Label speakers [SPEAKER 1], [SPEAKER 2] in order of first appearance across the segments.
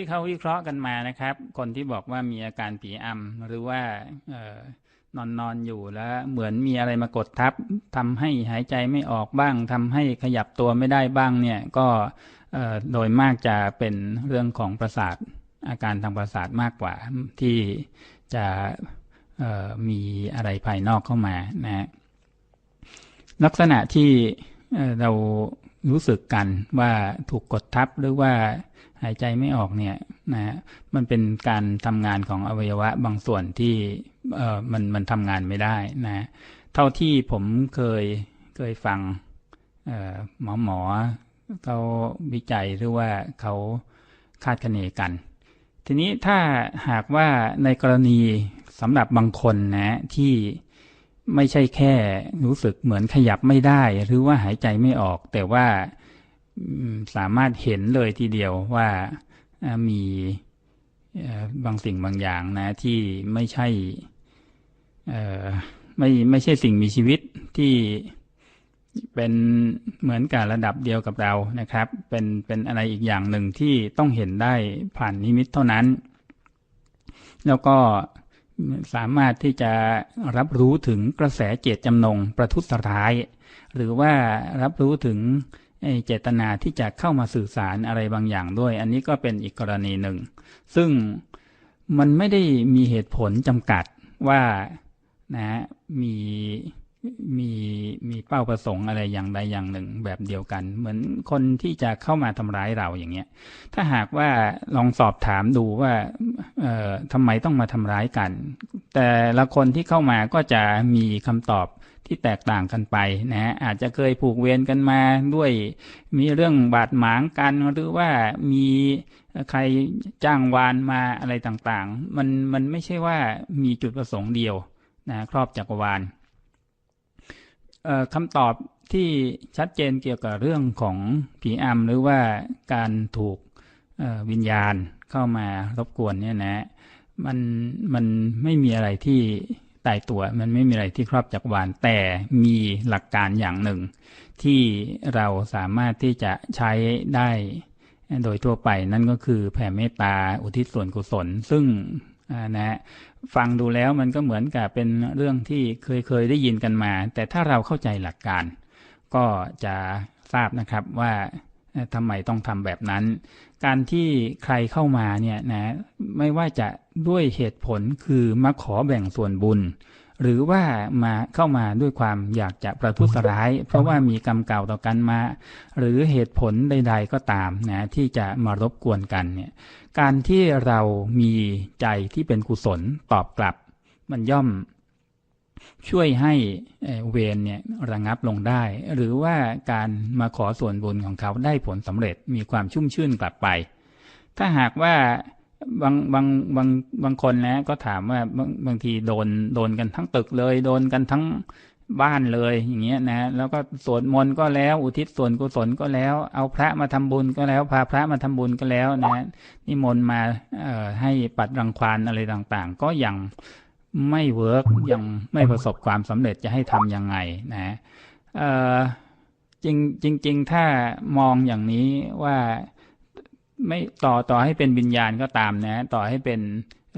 [SPEAKER 1] ที่เขาวิเคราะห์กันมานะครับ คนที่บอกว่ามีอาการผีอำหรือว่าออนอนนอนอยู่แล้วเหมือนมีอะไรมากดทับทำให้หายใจไม่ออกบ้างทำให้ขยับตัวไม่ได้บ้างเนี่ยก็โดยมากจะเป็นเรื่องของประสาทอาการทางประสาทมากกว่าที่จะมีอะไรภายนอกเข้ามานะลักษณะที่เเรา รู้สึกกันว่าถูกกดทับหรือว่าหายใจไม่ออกเนี่ยนะฮะมันเป็นการทำงานของอวัยวะบางส่วนที่เอ่อมันมันทำงานไม่ได้นะเท่าที่ผมเคยเคยฟังเอ่อหมอหมอเขาวิจัยหรือว่าเขาคาดคะเนกัน ทีนี้ถ้าหากว่าในกรณีสำหรับบางคนนะที่ ไม่ใช่แค่รู้สึกเหมือนขยับไม่ได้ หรือว่าหายใจไม่ออก แต่ว่าสามารถเห็นเลยทีเดียวว่ามีบางสิ่งบางอย่างนะ ที่ไม่ใช่ไม่ไม่ใช่สิ่งมีชีวิตที่เป็นเหมือนกับระดับเดียวกับเรานะครับ เป็นเป็นอะไรอีกอย่างหนึ่งที่ต้องเห็นได้ผ่านนิมิตเท่านั้น แล้วก็ สามารถที่จะรับรู้ถึงกระแสเจตจำนงประทุษร้าย หรือว่ารับรู้ถึงเจตนาที่จะเข้ามาสื่อสารอะไรบางอย่างด้วย อันนี้ก็เป็นอีกกรณีหนึ่ง ซึ่งมันไม่ได้มีเหตุผลจำกัดว่านะมี มีมีเป้าประสงค์อะไรอย่างใดอย่างหนึ่งแบบเดียวกัน เหมือนคนที่จะเข้ามาทำร้ายเราอย่างเงี้ย ถ้าหากว่าลองสอบถามดูว่าเอ่อทำไมต้องมาทำร้ายกัน แต่ละคนที่เข้ามาก็จะมีคำตอบที่แตกต่างกันไปนะฮะอาจจะเคยผูกเวรกันมาด้วย มีเรื่องบาดหมางกันหรือว่ามีใครจ้างวานมาอะไรต่างๆ มันมันไม่ใช่ว่ามีจุดประสงค์เดียวนะครอบจักรวาล คำตอบที่ชัดเจนเกี่ยวกับเรื่องของผีอำหรือว่าการถูกวิญญาณเข้ามารบกวนเนี่ยนะมันมันไม่มีอะไรที่ตายตัวมันไม่มีอะไรที่ครอบจักรวาลแต่มีหลักการอย่างหนึ่ง ที่เราสามารถที่จะใช้ได้โดยทั่วไปนั่นก็คือแผ่เมตตาอุทิศส่วนกุศล ซึ่งนะฮะ ฟังดูแล้วมันก็เหมือนกับเป็นเรื่องที่เคยเคยได้ยินกันมา แต่ถ้าเราเข้าใจหลักการ ก็จะทราบนะครับว่าทำไมต้องทำแบบนั้น การที่ใครเข้ามาเนี่ยนะไม่ว่าจะด้วยเหตุผลคือมาขอแบ่งส่วนบุญ หรือว่ามาเข้ามาด้วยความอยากจะประทุษร้าย เพราะว่ามีกรรมเก่าต่อกันมา หรือเหตุผลใด ๆ ก็ตามนะที่จะมารบกวนกันเนี่ยการที่เรามีใจที่เป็นกุศลตอบกลับ มันย่อมช่วยให้เอ่อเวรเนี่ยระงับลงได้ หรือว่าการมาขอส่วนบุญของเขาได้ผลสำเร็จมีความชุ่มชื่นกลับไป ถ้าหากว่า บางบางบางบางคนนะก็ถามว่าบางบางทีโดนโดนกันทั้งตึกเลย โดนกันทั้งบ้านเลยอย่างเงี้ยนะแล้วก็สวดมนต์ก็แล้ว อุทิศส่วนกุศลก็แล้ว เอาพระมาทำบุญก็แล้ว พาพระมาทำบุญก็แล้วนะนิมนต์มาเอ่อให้ปัดรังควานอะไรต่างๆ ก็ยังไม่เวิร์กยังไม่ประสบความสำเร็จจะให้ทำยังไงนะเอ่อจริงจริง ๆ ถ้ามองอย่างนี้ว่า ไม่ต่อต่อให้เป็นวิญญาณก็ตามนะ ต่อให้เป็น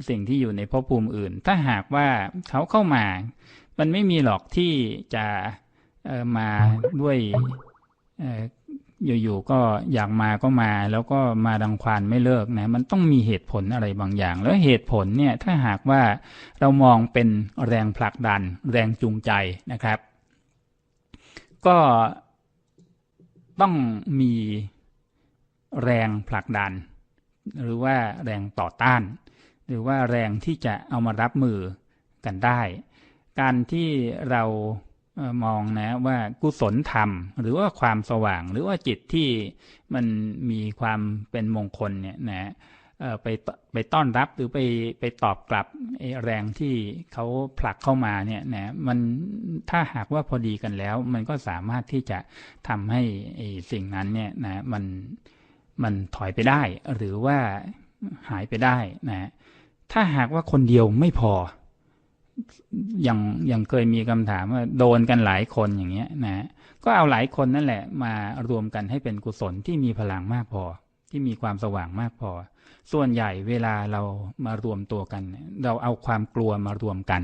[SPEAKER 1] สิ่งที่อยู่ในภพภูมิอื่น ถ้าหากว่าเขาเข้ามา มันไม่มีหรอกที่จะมาด้วยเอ่ออยู่ๆก็อยากมาก็มา แล้วก็มาดังควานไม่เลิกนะ มันต้องมีเหตุผลอะไรบางอย่าง แล้วเหตุผลเนี่ยถ้าหากว่าเรามองเป็นแรงผลักดัน แรงจูงใจนะครับ ก็ต้องมี แรงผลักดัน หรือว่าแรงต่อต้าน หรือว่าแรงที่จะเอามารับมือกันได้ การที่เรามองนะว่ากุศลธรรม หรือว่าความสว่าง หรือว่าจิตที่มันมีความเป็นมงคลเนี่ยนะไปไปต้อนรับหรือไปไปตอบกลับแรงที่เขาผลักเข้ามาเนี่ยนะมันถ้าหากว่าพอดีกันแล้ว มันก็สามารถที่จะทำให้สิ่งนั้นเนี่ยนะมัน มันถอยไปได้ หรือว่าหายไปได้นะถ้าหากว่าคนเดียวไม่พอ อย่างอย่างเคยมีคำถามว่าโดนกันหลายคนอย่างเงี้ยนะก็เอาหลายคนนั่นแหละ มารวมกันให้เป็นกุศลที่มีพลังมากพอ ที่มีความสว่างมากพอ ส่วนใหญ่เวลาเรามารวมตัวกัน เราเอาความกลัวมารวมกัน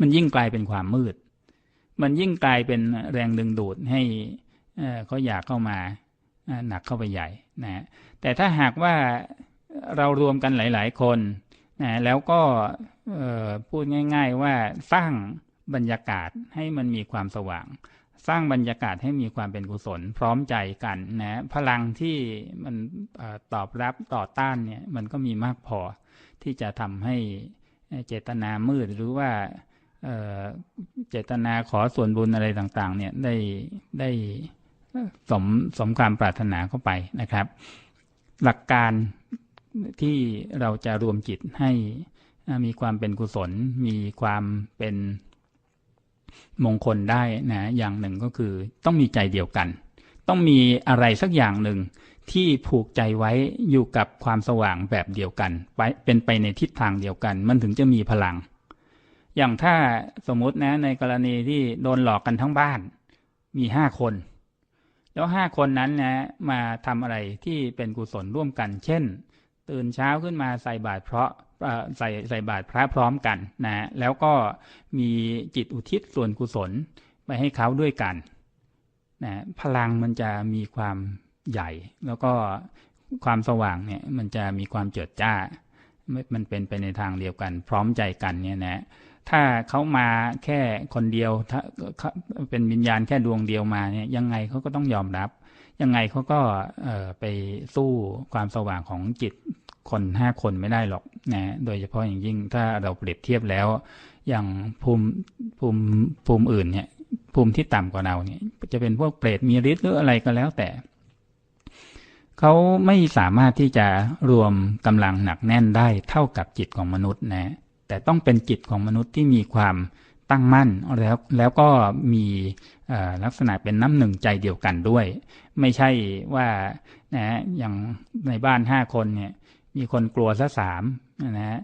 [SPEAKER 1] มันยิ่งกลายเป็นความมืด มันยิ่งกลายเป็นแรงดึงดูดให้เขาอยากเข้ามา หนักเข้าไปใหญ่นะแต่ถ้าหากว่าเรารวมกันหลาย ๆ คนนะแล้วก็พูดง่าย ๆ ว่าสร้างบรรยากาศให้มันมีความสว่าง สร้างบรรยากาศให้มีความเป็นกุศล พร้อมใจกันนะพลังที่มันอตอบรับต่อต้านเนี่ยมันก็มีมากพอที่จะทำให้เจตนามืดหรือว่าเเจตนาขอส่วนบุญอะไรต่าง ๆ เนี่ยได้ได้ สมสมความปรารถนาเข้าไปนะครับ หลักการที่เราจะรวมจิตให้มีความเป็นกุศล มีความเป็นมงคลได้นะอย่างหนึ่งก็คือต้องมีใจเดียวกัน ต้องมีอะไรสักอย่างหนึ่งที่ผูกใจไว้อยู่กับความสว่างแบบเดียวกันไปเป็นไปในทิศทางเดียวกัน มันถึงจะมีพลัง อย่างถ้าสมมตินะในกรณีที่โดนหลอกกันทั้งบ้าน มีห้าคน แล้วห้าคนนั้นนะมาทำอะไรที่เป็นกุศลร่วมกัน เช่น ตื่นเช้าขึ้นมาใส่บาตรเพราะใส่ใส่บาตรพระพร้อมกันนะแล้วก็มีจิตอุทิศส่วนกุศลไปให้เขาด้วยกันนะพลังมันจะมีความใหญ่ แล้วก็ความสว่างเนี่ยมันจะมีความเจิดจ้า มันเป็นไปในทางเดียวกัน พร้อมใจกันเนี่ยนะ ถ้าเขามาแค่คนเดียว ถ้าเป็นวิญญาณแค่ดวงเดียวมาเนี่ยยังไงเขาก็ต้องยอมรับ ยังไงเขาก็ไปสู้ความสว่างของจิตคนห้าคนไม่ได้หรอกนะโดยเฉพาะอย่างยิ่งถ้าเราเปรียบเทียบแล้ว อย่างภูมิภูมิภูมิอื่นเนี่ย ภูมิที่ต่ำกว่าเราเนี่ย จะเป็นพวกเปรตมีฤทธิ์หรืออะไรก็แล้วแต่เขาไม่สามารถที่จะรวมกำลังหนักแน่นได้เท่ากับจิตของมนุษย์นะ แต่ต้องเป็นจิตของมนุษย์ที่มีความตั้งมั่นแล้วแล้วก็มีลักษณะเป็นน้ำหนึ่งใจเดียวกันด้วย ไม่ใช่ว่านะอย่างในบ้านห้าคนเนี่ยมีคนกลัวซะสามนะฮะ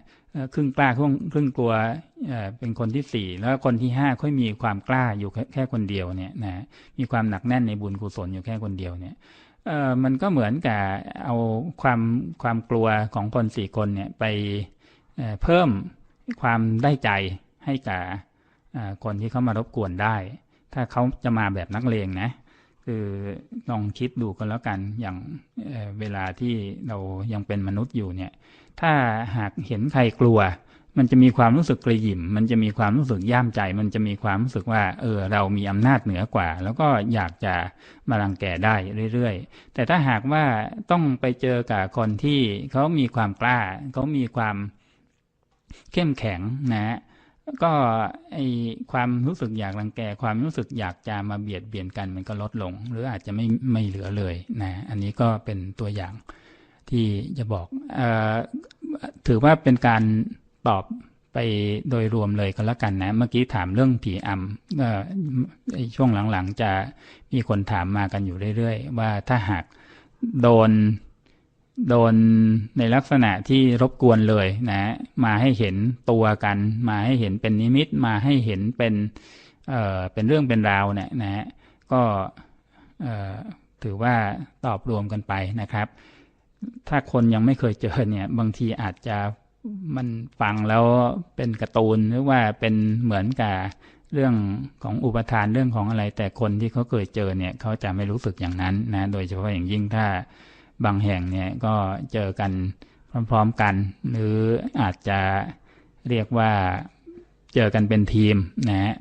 [SPEAKER 1] ครึ่งกล้าครึ่งครึ่งกลัวเป็นคนที่สี่แล้วคนที่ห้าค่อยมีความกล้าอยู่แค่คนเดียวเนี่ยนะมีความหนักแน่นในบุญกุศลอยู่แค่คนเดียวเนี่ยเออมันก็เหมือนกับเอาความความกลัวของคนสี่คนเนี่ยไปเพิ่ม ความได้ใจให้กับคนที่เขามารบกวนได้ ถ้าเขาจะมาแบบนักเลงนะ คือลองคิดดูกันแล้วกันอย่างเเวลาที่เรายังเป็นมนุษย์อยู่เนี่ย ถ้าหากเห็นใครกลัว มันจะมีความรู้สึกกระยิมมันจะมีความรู้สึกย่ามใจ มันจะมีความรู้สึกว่าเออเรามีอำนาจเหนือกว่า แล้วก็อยากจะมารังแกได้เรื่อยๆ แต่ถ้าหากว่าต้องไปเจอกับคนที่เขามีความกล้าเขามีความ เข้มแข็งนะก็ไอความรู้สึกอยากรังแกความรู้สึกอยากจะมาเบียดเบียนกันมันก็ลดลง หรืออาจจะไม่ไม่เหลือเลยนะอันนี้ก็เป็นตัวอย่างที่จะบอกอถือว่าเป็นการตอบไปโดยรวมเลยก็แล้วกันนะ เมื่อกี้ถามเรื่องผีอำช่วงหลังๆจะมีคนถามมากันอยู่เรื่อยๆ ว่าถ้าหากโดน โดนในลักษณะที่รบกวนเลยนะ มาให้เห็นตัวกัน มาให้เห็นเป็นนิมิต มาให้เห็นเป็นเอ่อเป็นเรื่องเป็นราวเนี่ยนะฮะก็เอ่อถือว่าตอบรวมกันไปนะครับ ถ้าคนยังไม่เคยเจอเนี่ย บางทีอาจจะมันฟังแล้วเป็นการ์ตูนหรือว่าเป็นเหมือนกับเรื่องของอุปทานเรื่องของอะไร แต่คนที่เขาเคยเจอเนี่ยเขาจะไม่รู้สึกอย่างนั้นนะ โดยเฉพาะอย่างยิ่งถ้า บางแห่งเนี่ยก็เจอกันพร้อมๆกัน หรืออาจจะเรียกว่าเจอกันเป็นทีมนะฮะ